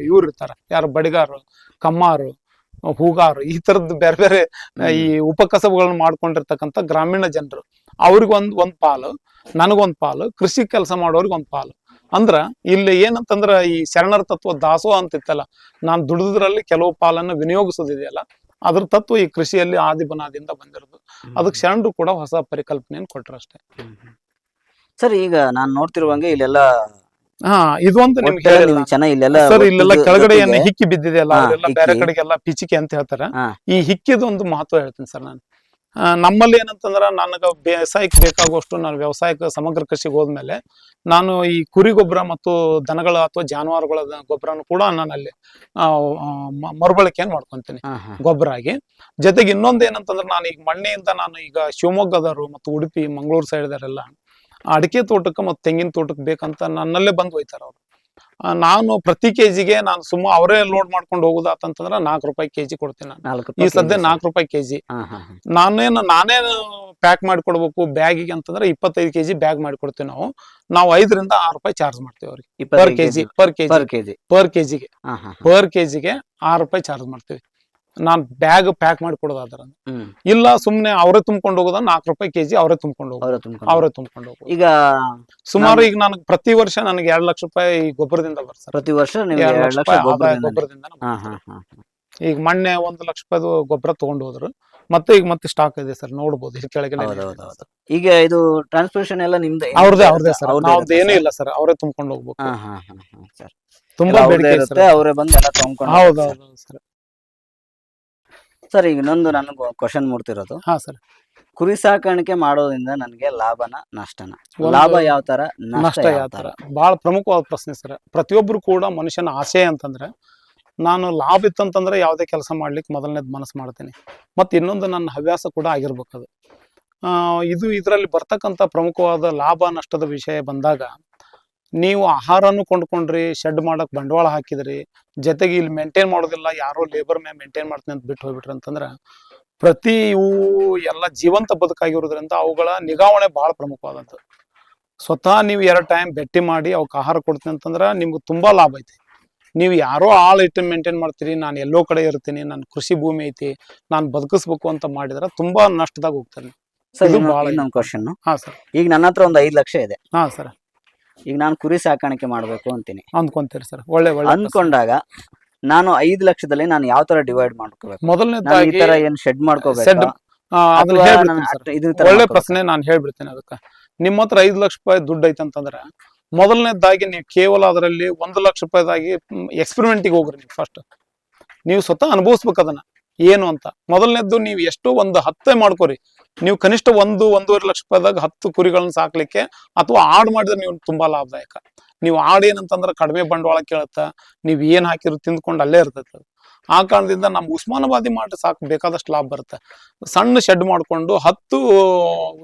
ಇವ್ರು ಇರ್ತಾರೆ ಯಾರು ಬಡಿಗಾರು ಕಮ್ಮಾರು ಹೂಗಾರು ಈ ತರದ್ದು ಬೇರೆ ಬೇರೆ ಈ ಉಪಕಸಬುಗಳನ್ನ ಮಾಡ್ಕೊಂಡಿರ್ತಕ್ಕಂಥ ಗ್ರಾಮೀಣ ಜನರು. ಅವ್ರಿಗೊಂದು ಒಂದು ಪಾಲು ನನಗೊಂದ್ ಪಾಲು ಕೃಷಿ ಕೆಲಸ ಮಾಡೋರಿಗೆ ಒಂದು ಪಾಲು. ಅಂದ್ರ ಇಲ್ಲಿ ಏನಂತಂದ್ರ ಈ ಶರಣರ ತತ್ವ ದಾಸೋಹ ಅಂತ ಇತ್ತಲ್ಲ ನಾನ್ ದುಡಿದ್ರಲ್ಲಿ ಕೆಲವು ಪಾಲನ್ನು ವಿನಿಯೋಗಿಸೋದಿದೆಯಲ್ಲ ಅದ್ರ ತತ್ವ ಈ ಕೃಷಿಯಲ್ಲಿ ಆದಿಬನಾದಿಂದ ಬಂದಿರೋದು. ಅದಕ್ಕೆ ಶರಣರು ಕೂಡ ಹೊಸ ಪರಿಕಲ್ಪನೆಯನ್ನು ಕೊಟ್ರು ಅಷ್ಟೇ. ಸರ್ ಈಗ ನಾನು ನೋಡ್ತಿರುವಂಗೆ ಇಲ್ಲೆಲ್ಲ ಹಾ ಇದೊಂದು ನಿಮ್ಗೆ ಹೇಳಿಲ್ಲ. ನೀವು ಚೆನ್ನಾಗಿ ಇಲ್ಲೆಲ್ಲ ಸರ್ ಇಲ್ಲೆಲ್ಲ ಕೆಳಗಡೆ ಏನು ಹಿಕ್ಕಿ ಬಿದ್ದಿದೆಯಲ್ಲ ಬೇರೆ. ಕಡೆಗೆಲ್ಲ ಪಿಚಿಕೆ ಅಂತ ಹೇಳ್ತಾರ. ಈ ಹಿಕ್ಕಿದ ಒಂದು ಮಹತ್ವ ಹೇಳ್ತೀನಿ ಸರ್ ನಾನು. ನಮ್ಮಲ್ಲಿ ಏನಂತಂದ್ರೆ ನನಗೆ ಬೇಸಾಯಕ್ಕೆ ಬೇಕಾಗುವಷ್ಟು ನಾನು ವ್ಯವಸಾಯಕ್ಕೆ ಸಮಗ್ರ ಕೃಷಿಗೆ ಹೋದ್ಮೇಲೆ ನಾನು ಈ ಕುರಿ ಗೊಬ್ಬರ ಮತ್ತು ದನಗಳ ಅಥವಾ ಜಾನುವಾರುಗಳ ಗೊಬ್ಬರನು ಕೂಡ ನಾನಲ್ಲಿ ಮರುಬಳಕೆಯನ್ನು ಮಾಡ್ಕೊಂತೀನಿ ಗೊಬ್ಬರ ಆಗಿ. ಜೊತೆಗೆ ಇನ್ನೊಂದು ಏನಂತಂದ್ರೆ ನಾನು ಈಗ ಮಣ್ಣಿಯಿಂದ ನಾನು ಈಗ ಶಿವಮೊಗ್ಗದವರು ಮತ್ತು ಉಡುಪಿ ಮಂಗಳೂರು ಸೈಡ್ದವರೆಲ್ಲ ಅಡಿಕೆ ತೋಟಕ್ಕೆ ಮತ್ತು ತೆಂಗಿನ ತೋಟಕ್ಕೆ ಬೇಕಂತ ನನ್ನಲ್ಲೇ ಬಂದು ಹೋಯ್ತಾರೆ ಅವರು ನಾನು ಪ್ರತಿ ಕೆಜಿಗೆ ನಾನು ಸುಮ್ಮ ಅವರೇ ಲೋಡ್ ಮಾಡ್ಕೊಂಡು ಹೋಗುದಾತಂತಂದ್ರೆ ನಾಲ್ಕು ರೂಪಾಯಿ ಕೆಜಿ ಕೊಡ್ತೀನಿ ನಾನು. ನಾಲ್ಕು ಈ ಸದ್ಯ ನಾಲ್ಕು ರೂಪಾಯಿ ಕೆಜಿ. ನಾನೇನು ನಾನೇ ಪ್ಯಾಕ್ ಮಾಡಿಕೊಡ್ಬೇಕು ಬ್ಯಾಗಿಗೆ ಅಂತಂದ್ರೆ ಇಪ್ಪತ್ತೈದು ಕೆಜಿ ಬ್ಯಾಗ್ ಮಾಡಿಕೊಡ್ತೀವಿ ನಾವು. ನಾವು ಐದರಿಂದ ಆರು ರೂಪಾಯಿ ಚಾರ್ಜ್ ಮಾಡ್ತೀವಿ ಅವ್ರಿಗೆ. Per KG per KG. Per KG. Per ಕೆಜಿಗೆ. ಪರ್ ಕೆಜಿಗೆ ಆರು ರೂಪಾಯಿ ಚಾರ್ಜ್ ಮಾಡ್ತೀವಿ. ನಾನು ಬ್ಯಾಗ್ ಪ್ಯಾಕ್ ಮಾಡಿ ಕೊಡೋದಾದ್ರ ಇಲ್ಲ ಸುಮ್ನೆ ಅವರೇ ತುಂಬ್ಕೊಂಡು ಹೋಗೋದ? ನಾಲ್ಕು ರೂಪಾಯಿ ಕೆಜಿ ಅವರೇ ತುಂಬ್ಕೊಂಡು ಹೋಗೋದು. ಅವರ ತುಂಬ್ಕೊಂಡು ತುಂಬ್ಕೊಂಡು ಹೋಗೋದು. ಈಗ ಸುಮಾರು ಈಗ ನನಗೆ ಪ್ರತಿ ವರ್ಷ ನನಗೆ ಎರಡ್ ಲಕ್ಷ ರೂಪಾಯಿ ಗೊಬ್ಬರದಿಂದ ಬರ್ತಾರೆ ಪ್ರತಿ ವರ್ಷ ಗೊಬ್ಬರದಿಂದ. ಈಗ ಮೊನ್ನೆ ಒಂದು ಲಕ್ಷ ರೂಪಾಯಿ ಗೊಬ್ಬರ ತಗೊಂಡು ಹೋದ್ರು. ಮತ್ತೆ ಈಗ ಮತ್ತೆ ಸ್ಟಾಕ್ ಇದೆ ಸರ್. ನೋಡಬಹುದು ಇಲ್ಲಿ ಕೆಳಗೆ. ಈಗ ಇದು ಟ್ರಾನ್ಸ್ಪೋರ್ಟೇಷನ್ ಎಲ್ಲ ನಿಮ್ದು? ಅವ್ರದೇ ಅವ್ರದೇ ಸರ್. ಅವ್ರದ್ದು ಏನೂ ಇಲ್ಲ ಸರ್. ಅವರೇ ತುಂಬ್ಕೊಂಡು ಹೋಗ್ಬೇಕು. ತುಂಬಾ ಬೇಡಿಕೆ ಇರುತ್ತೆ ಅವರೇ ಬಂದು ಎಲ್ಲ ತಗೊಂಡ್ಕೊಂಡು ಹೌದೌದು ಹೌದು ಸರ್. ಸರ್ ಈಗ ಇನ್ನೊಂದು ನನಗೆ ಕ್ವಶನ್ ಮೂಡ್ತಿರೋದು. ಹಾ ಸರ್ ಕುರಿ ಸಾಕಾಣಿಕೆ ಮಾಡೋದ್ರಿಂದ ನನಗೆ ಲಾಭನ ನಷ್ಟನ. ಒಂದು ಲಾಭ ಯಾವ ತರ ನಷ್ಟ ನಷ್ಟ ಯಾವ ತರ? ತರ? ಬಹಳ ಪ್ರಮುಖವಾದ ಪ್ರಶ್ನೆ ಸರ್ ಪ್ರತಿಯೊಬ್ಬರು ಕೂಡ ಮನುಷ್ಯನ ಆಸೆ ಅಂತಂದ್ರೆ ನಾನು ಲಾಭ ಇತ್ತಂತಂದ್ರೆ ಯಾವುದೇ ಕೆಲಸ ಮಾಡ್ಲಿಕ್ಕೆ ಮೊದಲನೇದು ಮನಸ್ಸು ಮಾಡ್ತೀನಿ. ಮತ್ತೆ ಇನ್ನೊಂದು ನನ್ನ ಹವ್ಯಾಸ ಕೂಡ ಆಗಿರ್ಬೇಕು ಅದು. ಆ, ಇದು ಇದರಲ್ಲಿ ಬರ್ತಕ್ಕಂಥ ಪ್ರಮುಖವಾದ ಲಾಭ ನಷ್ಟದ ವಿಷಯ ಬಂದಾಗ ನೀವು ಆಹಾರನು ಕೊಂಡ್ಕೊಂಡ್ರಿ ಶೆಡ್ ಮಾಡಕ್ ಬಂಡವಾಳ ಹಾಕಿದ್ರಿ ಜೊತೆಗೆ ಇಲ್ಲಿ ಮೇಂಟೈನ್ ಮಾಡೋದಿಲ್ಲ ಯಾರೋ ಲೇಬರ್ ಮೇಲೆ ಮೇಂಟೈನ್ ಮಾಡ್ತೀನಿ ಅಂತ ಬಿಟ್ಟು ಹೋಗ್ಬಿಟ್ರಿ ಅಂತಂದ್ರೆ ಪ್ರತಿ ಇವು ಎಲ್ಲ ಜೀವಂತ ಬದುಕಾಗಿರೋದ್ರಿಂದ ಅವುಗಳ ನಿಗಾವಣೆ ಬಹಳ ಪ್ರಮುಖವಾದಂಥದ್ದು. ಸ್ವತಃ ನೀವು ಎರಡು ಟೈಮ್ ಭೇಟಿ ಮಾಡಿ ಅವಕ್ಕೆ ಆಹಾರ ಕೊಡ್ತೀನಿ ಅಂತಂದ್ರೆ ನಿಮ್ಗೆ ತುಂಬಾ ಲಾಭ ಐತಿ. ನೀವು ಯಾರೋ ಆಳ್ ಇಟ್ಟು ಮೇಂಟೈನ್ ಮಾಡ್ತೀರಿ ನಾನು ಎಲ್ಲೋ ಕಡೆ ಇರ್ತೀನಿ ನನ್ನ ಕೃಷಿ ಭೂಮಿ ಐತಿ ನಾನು ಬದುಕಿಸ್ಬೇಕು ಅಂತ ಮಾಡಿದ್ರೆ ತುಂಬಾ ನಷ್ಟದಾಗ ಹೋಗ್ತಾರೆ ಈಗ ನನ್ನ ಹತ್ರ ಒಂದು ಐದು ಲಕ್ಷ ಇದೆ. ಹಾ ಸರ್. ಈಗ ನಾನು ಕುರಿ ಸಾಕಾಣಿಕೆ ಮಾಡಬೇಕು ಅಂತೀನಿ. ಅಂದ್ಕೊಂತೀರಿ ಸರ್. ಒಳ್ಳೆ ಒಳ್ಳೆ. ಅನ್ಕೊಂಡಾಗ ನಾನು ಐದು ಲಕ್ಷದಲ್ಲಿ ನಾನು ಯಾವ ತರ ಡಿವೈಡ್ ಮಾಡ್ಕೋಬೇಕು? ಮೊದಲನೇ ಈ ತರ ಏನ್ ಶೆಡ್ ಮಾಡ್ಕೋಬೇಕು? ಒಳ್ಳೆ ಪ್ರಶ್ನೆ ನಾನು ಹೇಳ್ಬಿಡ್ತೇನೆ ಅದಕ್ಕೆ. ನಿಮ್ಮ ಹತ್ರ ಐದು ಲಕ್ಷ ರೂಪಾಯಿ ದುಡ್ಡು ಐತೆ ಅಂತಂದ್ರೆ ಮೊದಲನೇದಾಗಿ ನೀವು ಕೇವಲ ಅದರಲ್ಲಿ ಒಂದು ಲಕ್ಷ ರೂಪಾಯಿದಾಗಿ ಎಕ್ಸ್ಪೆರಿಮೆಂಟಿಗೆ ಹೋಗ್ರಿ ನೀವು ಫಸ್ಟ್ ನೀವು ಸ್ವತಃ ಅನುಭವಿಸ್ಬೇಕು ಅದನ್ನ. ಏನು ಅಂತ. ಮೊದಲನೇದ್ದು ನೀವು ಎಷ್ಟು ಒಂದು ಹತ್ತೆ ಮಾಡ್ಕೊರಿ. ನೀವು ಕನಿಷ್ಠ ಒಂದು ಒಂದೂವರೆ ಲಕ್ಷ ರೂಪಾಯಿದಾಗ ಹತ್ತು ಕುರಿಗಳನ್ನ ಸಾಕ್ಲಿಕ್ಕೆ ಅಥವಾ ಆಡ್ ಮಾಡಿದ್ರೆ ನೀವು ತುಂಬಾ ಲಾಭದಾಯಕ. ನೀವು ಆಡ್ ಏನಂತಂದ್ರೆ ಕಡಿಮೆ ಬಂಡವಾಳ ಕೇಳುತ್ತ. ನೀವು ಏನ್ ಹಾಕಿರೋ ತಿಂದ್ಕೊಂಡು ಅಲ್ಲೇ ಇರ್ತೈತೆ ಆ ಕಾರಣದಿಂದ ನಮ್ಮ ಉಸ್ಮಾನಾಬಾದಿ ಮಾಡಿ ಸಾಕು ಬೇಕಾದಷ್ಟು ಲಾಭ ಬರುತ್ತೆ. ಸಣ್ಣ ಶೆಡ್ ಮಾಡ್ಕೊಂಡು ಹತ್ತು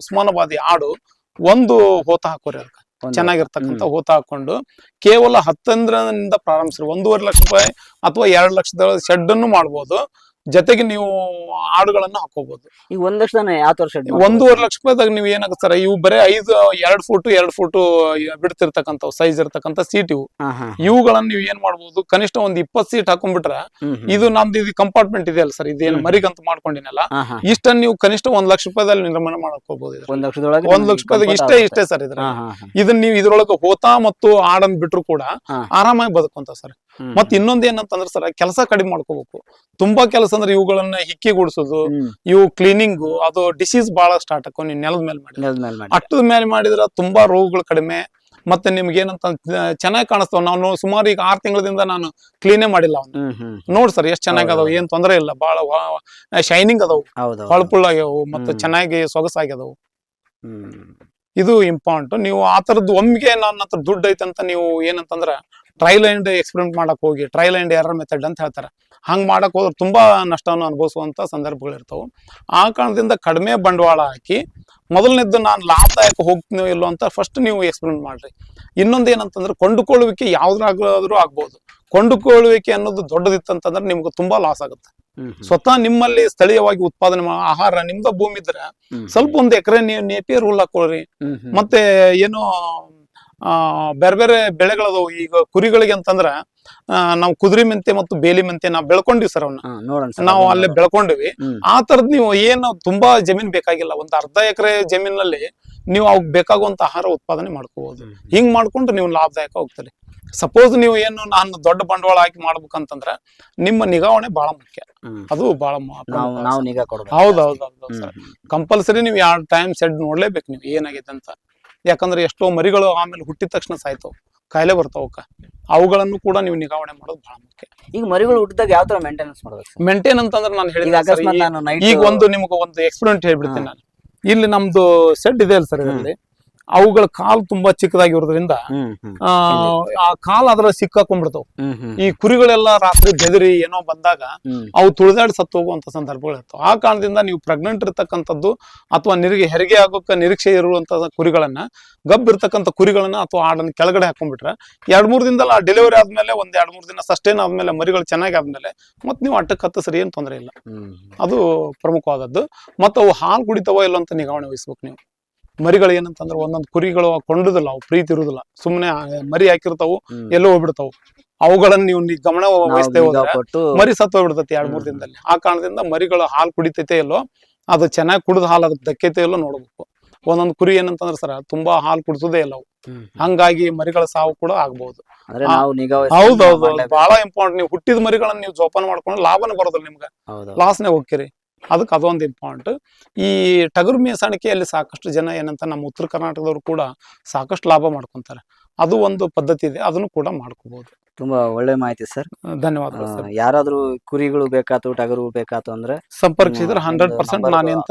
ಉಸ್ಮಾನಾಬಾದಿ ಆಡು ಒಂದು ಹೋತ ಹಾಕೋರಿ ಅದಕ್ಕೆ. ಚೆನ್ನಾಗಿರ್ತಕ್ಕಂಥ ಹೋತ ಹಾಕೊಂಡು ಕೇವಲ ಹತ್ತಂದ್ರಿಂದ ಪ್ರಾರಂಭಿಸ್ರಿ. ಒಂದೂವರೆ ಲಕ್ಷ ರೂಪಾಯಿ ಅಥವಾ ಎರಡು ಲಕ್ಷದ ಶೆಡ್ ಅನ್ನು ಮಾಡ್ಬೋದು. ಜೊತೆಗೆ ನೀವು ಆಡುಗಳನ್ನ ಹಾಕೋಬಹುದು ಈಗ ಒಂದ್ ಲಕ್ಷ ಯಾವ ತರ ಶೆಡ್ ಒಂದೂವರೆ ಲಕ್ಷ ರೂಪಾಯಿದಾಗ ನೀವು ಏನಾಗುತ್ತೆ ಸರ್ ಇವು ಬರೀ ಐದು ಎರಡ್ ಫುಟ್ ಎರಡ್ ಫುಟ್ ಬಿಡ್ತಿರ್ತಕ್ಕಂಥ ಸೈಜ್ ಇರ್ತಕ್ಕಂಥ ಸೀಟ್ ಇವು. ಇವುಗಳನ್ನ ನೀವು ಏನ್ ಮಾಡ್ಬೋದು ಕನಿಷ್ಠ ಒಂದ್ ಇಪ್ಪತ್ ಸೀಟ್ ಹಾಕೊಂಡ್ಬಿಟ್ರೆ ಇದು ನಮ್ದು ಇದು ಕಂಪಾರ್ಟ್ಮೆಂಟ್ ಇದೆಯಲ್ಲ ಸರ್ ಇದೇನು. ಮರಿಗಂತ ಮಾಡ್ಕೊಂಡಿನಲ್ಲ ಇಷ್ಟನ್ನ ನೀವು ಕನಿಷ್ಠ ಒಂದ್ ಲಕ್ಷ ರೂಪಾಯಿದಲ್ಲಿ ನಿರ್ಮಾಣ ಮಾಡ್ಕೋಬಹುದು ಒಂದ್ ಲಕ್ಷದೊಳಗೆ ಒಂದ್ ಲಕ್ಷ ರೂಪಾಯಿದಾಗ ಇಷ್ಟೇ ಇಷ್ಟೇ ಸರ್ ಇದ್ರ ಇದನ್ನ ನೀವು ಇದ್ರೊಳಗೆ ಹೋತಾ ಮತ್ತು ಆಡನ್ ಬಿಟ್ರು ಕೂಡ ಆರಾಮಾಗಿ ಬದುಕುವಂತ ಸರ್. ಮತ್ ಇನ್ನೊಂದ್ ಏನಂತಂದ್ರೆ ಸರ್ ಕೆಲಸ ಕಡಿಮೆ ಮಾಡ್ಕೋಬೇಕು. ತುಂಬಾ ಕೆಲಸ ಅಂದ್ರೆ ಇವುಗಳನ್ನ ಹಿಕ್ಕಿಗೂಡಿಸೋದು ಇವು ಕ್ಲೀನಿಂಗ್ ಅದು ಡಿಸೀಸ್ ಬಹಳ ಸ್ಟಾರ್ಟ್ ಆಕೋ ನೀವು ನೆಲದ ಮೇಲೆ ಮಾಡಿ ಅಟ್ಟದ ಮೇಲೆ ಮಾಡಿದ್ರೆ ತುಂಬಾ ರೋಗಗಳು ಕಡಿಮೆ ಮತ್ತೆ ನಿಮ್ಗೆ ಏನಂತ ಚೆನ್ನಾಗಿ ಕಾಣಿಸ್ತಾವ. ನಾನು ಸುಮಾರು ಈಗ ಆರ್ ತಿಂಗಳದಿಂದ ನಾನು ಕ್ಲೀನೇ ಮಾಡಿಲ್ಲ ಅವ್ನು. ನೋಡ್ ಸರ್ ಎಷ್ಟ್ ಚೆನ್ನಾಗಿ ಅದಾವ. ಏನ್ ತೊಂದರೆ ಇಲ್ಲ. ಬಹಳ ಶೈನಿಂಗ್ ಅದಾವು. ಹೊಳಪುಳ್ಳಾಗ್ಯಾವು ಮತ್ತೆ ಚೆನ್ನಾಗಿ ಸೊಗಸಾಗ್ಯದವು. ಇದು ಇಂಪಾರ್ಟೆಂಟ್ ನೀವು ಆ ತರದ್ದು ಒಮ್ಮಿಗೆ ನನ್ನ ಹತ್ರ ದುಡ್ಡು ಐತೆ ಅಂತ ನೀವು ಏನಂತಂದ್ರ ಟ್ರೈಲ್ ಅಂಡ್ ಎಕ್ಸ್ಪೆರಿಮೆಂಟ್ ಮಾಡಕ್ ಹೋಗಿ ಟ್ರೈಲ್ ಅಂಡ್ ಎರರ್ ಮೆಥಡ್ ಅಂತ ಹೇಳ್ತಾರೆ. ಹಂಗ್ ಮಾಡಕ್ ಹೋದ್ರೆ ತುಂಬಾ ನಷ್ಟವನ್ನು ಅನುಭವಿಸುವಂತ ಸಂದರ್ಭಗಳು ಇರ್ತಾವೆ. ಆ ಕಾರಣದಿಂದ ಕಡಿಮೆ ಬಂಡವಾಳ ಹಾಕಿ ಮೊದಲನೇದ್ದು ನಾನು ಲಾಭದಾಯಕ ಹೋಗ್ತೀನಿ ಇಲ್ಲೋ ಅಂತ ಫಸ್ಟ್ ನೀವು ಎಕ್ಸ್ಪೆರಿಮೆಂಟ್ ಮಾಡ್ರಿ. ಇನ್ನೊಂದು ಏನಂತಂದ್ರೆ ಕೊಂಡುಕೊಳ್ಳುವಿಕೆ ಯಾವ್ದ್ರಾಗಾದ್ರೂ ಆಗ್ಬೋದು. ಕೊಂಡುಕೊಳ್ಳುವಿಕೆ ಅನ್ನೋದು ದೊಡ್ಡದಿತ್ತಂತಂದ್ರೆ ನಿಮ್ಗೆ ತುಂಬಾ ಲಾಸ್ ಆಗುತ್ತೆ. ಸ್ವತಃ ನಿಮ್ಮಲ್ಲಿ ಸ್ಥಳೀಯವಾಗಿ ಉತ್ಪಾದನೆ ಆಹಾರ ನಿಮ್ದ ಭೂಮಿ ಇದ್ರೆ ಸ್ವಲ್ಪ ಒಂದು ಎಕರೆ ನೀವು ನೇಪಿಯರ್ ಹುಲ್ ಹಾಕೊಳ್ರಿ. ಮತ್ತೆ ಏನು ಬೇರೆ ಬೇರೆ ಬೆಳೆಗಳದವು. ಈಗ ಕುರಿಗಳಿಗೆ ಅಂತಂದ್ರ ನಾವು ಕುದುರೆ ಮೆಂತೆ ಮತ್ತು ಬೇಲಿ ಮೆಂತೆ ನಾವು ಬೆಳ್ಕೊಂಡಿವಿ ಸರ್ ಅವನ್ನ ನಾವು ಅಲ್ಲಿ ಬೆಳ್ಕೊಂಡಿವಿ. ಆ ತರದ್ ನೀವು ಏನು ತುಂಬಾ ಜಮೀನ್ ಬೇಕಾಗಿಲ್ಲ. ಒಂದ್ ಅರ್ಧ ಎಕರೆ ಜಮೀನಲ್ಲಿ ನೀವು ಅವ್ಕ್ ಬೇಕಾಗುವಂತ ಆಹಾರ ಉತ್ಪಾದನೆ ಮಾಡ್ಕೋಬಹುದು. ಹಿಂಗ್ ಮಾಡ್ಕೊಂಡು ನೀವು ಲಾಭದಾಯಕ ಹೋಗ್ತೀರಿ. ಸಪೋಸ್ ನೀವು ಏನು ನಾನು ದೊಡ್ಡ ಬಂಡವಾಳ ಹಾಕಿ ಮಾಡ್ಬೇಕಂತಂದ್ರ ನಿಮ್ಮ ನಿಗಾವಣೆ ಬಹಳ ಮುಖ್ಯ. ಅದು ಬಹಳ ಹೌದೌದು. ಕಂಪಲ್ಸರಿ ನೀವು ಯಾವ ಟೈಮ್ ಸೆಡ್ ನೋಡ್ಲೇಬೇಕು ನೀವು ಏನಾಗೈತೆ ಅಂತ. ಯಾಕಂದ್ರೆ ಎಷ್ಟೋ ಮರಿಗಳು ಆಮೇಲೆ ಹುಟ್ಟಿದ ತಕ್ಷಣ ಸಾಯ್ತಾವ ಕಾಯಿಲೆ ಬರ್ತಾವಕ್ಕ ಅವುಗಳನ್ನು ಕೂಡ ನೀವು ನಿಗಾವಣೆ ಮಾಡೋದು ಬಹಳ ಮುಖ್ಯ. ಈಗ ಮರಿಗಳು ಹುಟ್ಟಿದಾಗ ಯಾವ ತರ ಮೇಂಟೆನೆನ್ಸ್ ಮಾಡಬೇಕು ಮೇಂಟೈನ್ ಅಂತಂದ್ರೆ ನಾನು ಹೇಳಿದ ಈಗ ಒಂದು ನಿಮಗೆ ಒಂದು ಎಕ್ಸ್ಪೆರಿಮೆಂಟ್ ಹೇಳ್ಬಿಡ್ತೀನಿ ನಾನು. ಇಲ್ಲಿ ನಮ್ದು ಸೆಡ್ ಇದೆ ಅಲ್ಲ ಸರ್ ಇದರಲ್ಲಿ. ಅವುಗಳ ಕಾಲ್ ತುಂಬಾ ಚಿಕ್ಕದಾಗಿರೋದ್ರಿಂದ ಆ, ಕಾಲ್ ಅದ್ರ ಸಿಕ್ಕಾಕೊಂಡ್ಬಿಡ್ತಾವ. ಈ ಕುರಿಗಳೆಲ್ಲ ರಾತ್ರಿ ಬೆದರಿ ಏನೋ ಬಂದಾಗ ಅವು ತುಳಿದಾಡಿ ಸತ್ತು ಹೋಗುವಂತ ಸಂದರ್ಭಗಳು ಇರ್ತಾವ ಆ ಕಾರಣದಿಂದ ನೀವು ಪ್ರೆಗ್ನೆಂಟ್ ಇರ್ತಕ್ಕಂಥದ್ದು ಅಥವಾ ನಿರಿಗೆ ಹೆರಿಗೆ ಆಗೋಕ ನಿರೀಕ್ಷೆ ಇರುವಂತ ಕುರಿಗಳನ್ನ ಗಬ್ ಇರ್ತಕ್ಕಂಥ ಕುರಿಗಳನ್ನ ಅಥವಾ ಆಡನ್ನ ಕೆಳಗಡೆ ಹಾಕೊಂಡ್ಬಿಟ್ರೆ ಎರಡ್ ಮೂರ್ ದಿನದಲ್ಲ ಆ ಡೆಲಿವರಿ ಆದ್ಮೇಲೆ ಒಂದ್ ಎರಡ್ ಮೂರ್ ದಿನ ಸಸ್ಟೇನ್ ಆದ್ಮೇಲೆ ಮರಿಗಳು ಚೆನ್ನಾಗಿ ಆದ್ಮೇಲೆ ಮತ್ ನೀವು ಅಟ್ಟಕ್ಕೆ ಸರಿ ಏನ್ ತೊಂದರೆ ಇಲ್ಲ. ಅದು ಪ್ರಮುಖವಾದದ್ದು. ಮತ್ತು ಅವು ಹಾಲು ಕುಡಿತಾವೋ ಇಲ್ಲ ಅಂತ ನಿಗಾವಣೆ ವಹಿಸ್ಬೇಕು ನೀವು. ಮರಿಗಳು ಏನಂತಂದ್ರೆ ಒಂದೊಂದು ಕುರಿಗಳು ಕೊಂಡುದಿಲ್ಲ ಅವು ಪ್ರೀತಿ ಇರುದಿಲ್ಲ. ಸುಮ್ಮನೆ ಮರಿ ಹಾಕಿರ್ತಾವು. ಎಲ್ಲೋ ಹೋಗ್ಬಿಡ್ತಾವು. ಅವುಗಳನ್ನ ನೀವು ನಿ- ಗಮನ ವಹಿಸ್ತೇವೆ ವಹಿಸ್ತೇ ಹೋದ್ರೆ ಮರಿ ಸತ್ತು ಹೋಗ್ಬಿಡ್ತೈತಿ ಎರಡ್ ಮೂರ್ ದಿನದಲ್ಲಿ. ಆ ಕಾರಣದಿಂದ ಮರಿಗಳು ಹಾಲು ಕುಡಿತೈತೆ ಇಲ್ಲೋ ಅದು ಚೆನ್ನಾಗಿ ಕುಡಿದ ಹಾಲು ಅದಕ್ಕೆ ದಕ್ಕೈತೆ ಇಲ್ಲೋ ನೋಡ್ಬೇಕು. ಒಂದೊಂದು ಕುರಿ ಏನಂತಂದ್ರೆ ಸರ್ ತುಂಬಾ ಹಾಲು ಕುಡಿಸೋದೇ ಇಲ್ಲ ಅವು. ಹಂಗಾಗಿ ಮರಿಗಳ ಸಾವು ಕೂಡ ಆಗ್ಬಹುದು ಹೌದೌದು. ಬಹಳ ಇಂಪಾರ್ಟೆಂಟ್ ನೀವು ಹುಟ್ಟಿದ ಮರಿಗಳನ್ನ ನೀವು ಜೋಪಾನ ಮಾಡ್ಕೊಂಡು ಲಾಭನೇ ಬರೋದಿಲ್ಲ ನಿಮ್ಗೆ. ಲಾಸ್ನೇ ಹೋಗ್ತೀರಿ. ಅದಕ್ಕೆ ಅದೊಂದು ಇಂಪಾರ್ಟೆಂಟ್. ಈ ಟಗರು ಮೀಸಾಣಿಕೆಯಲ್ಲಿ ಸಾಕಷ್ಟು ಜನ ಏನಂತ ನಮ್ಮ ಉತ್ತರ ಕರ್ನಾಟಕದವರು ಕೂಡ ಸಾಕಷ್ಟು ಲಾಭ ಮಾಡ್ಕೊಂತಾರೆ. ಅದು ಒಂದು ಪದ್ಧತಿ ಇದೆ ಅದನ್ನು ಕೂಡ ಮಾಡ್ಕೋಬಹುದು ತುಂಬಾ ಒಳ್ಳೆ ಮಾಹಿತಿ ಸರ್. ಧನ್ಯವಾದಗಳು ಸರ್. ಯಾರಾದ್ರೂ ಕುರಿಗಳು ಬೇಕಾತು ಟಗರು ಬೇಕಾತು ಅಂದ್ರೆ ಸಂಪರ್ಕಿಸಿದ್ರೆ ಹಂಡ್ರೆಡ್ ಪರ್ಸೆಂಟ್ ನಾನಿಂತ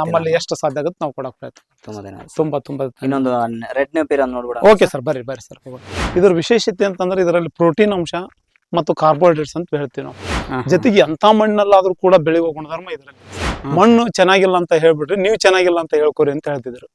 ನಮ್ಮಲ್ಲಿ ಎಷ್ಟು ಸಾಧ್ಯ ಆಗುತ್ತೆ ನಾವು ಕೊಡಕ್ ಪ್ರಯತ್ನ ತುಂಬಾ ಧನ್ಯವಾದ ತುಂಬಾ ತುಂಬಾ ಇನ್ನೊಂದು ರೆಡ್ ನೇ ಅಂತ ನೋಡ್ಬಿಡ ಓಕೆ ಸರ್ ಬರ್ರಿ ಬರ್ರಿ ಸರ್. ಇದ್ರ ವಿಶೇಷತೆ ಅಂತಂದ್ರೆ ಇದರಲ್ಲಿ ಪ್ರೋಟೀನ್ ಅಂಶ ಮತ್ತು ಕಾರ್ಬೋಹೈಡ್ರೇಟ್ಸ್ ಅಂತ ಹೇಳ್ತೀವಿ ನಾವು. ಜೊತೆಗೆ ಎಂತ ಮಣ್ಣಲ್ಲಾದ್ರೂ ಕೂಡ ಬೆಳೆಯುವ ಗುಣಧರ್ಮ ಇದರಲ್ಲಿ. ಮಣ್ಣು ಚೆನ್ನಾಗಿಲ್ಲ ಅಂತ ಹೇಳ್ಬಿಟ್ರೆ ನೀವು ಚೆನ್ನಾಗಿಲ್ಲ ಅಂತ ಹೇಳ್ಕೊರಿ ಅಂತ ಹೇಳ್ತಿದ್ರು.